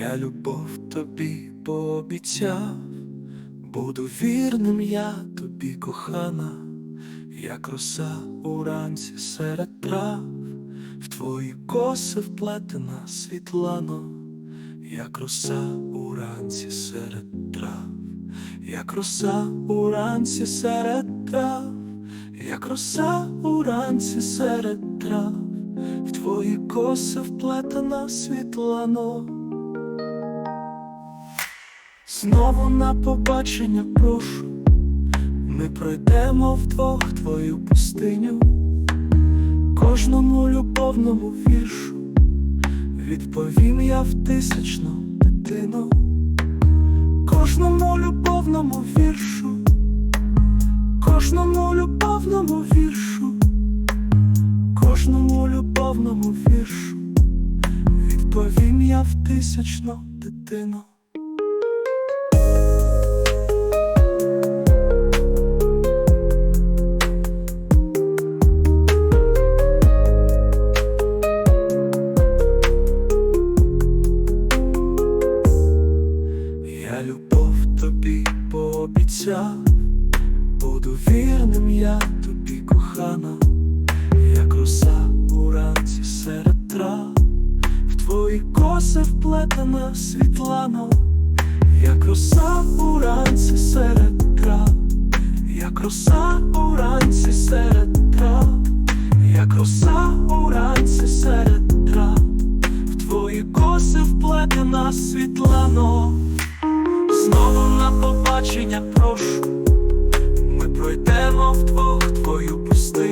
Я любов тобі пообіцяв, буду вірним я тобі, кохана, як роса уранці серед трав, в твої коси вплетена світлано, як роса уранці серед трав, як роса уранці серед трав, як роса уранці серед трав, в твої коси вплетена світлано. Знову на побачення прошу, ми пройдемо вдвох твою пустиню, кожному любовному віршу. Відповім я в тисячну дитину, кожному любовному віршу, кожному любовному віршу, кожному любовному віршу. Відповім я в тисячну дитину. Любов тобі пообіцяв, буду вірним я тобі, кохана, як роса уранці серед трав, в твої коси вплетена світлано, як роса уранці серед трав, як роса уранці серед трав, як роса уранці серед трав, в твої коси вплетена світла пробачення прошу, ми пройдемо вдвох твою пустину.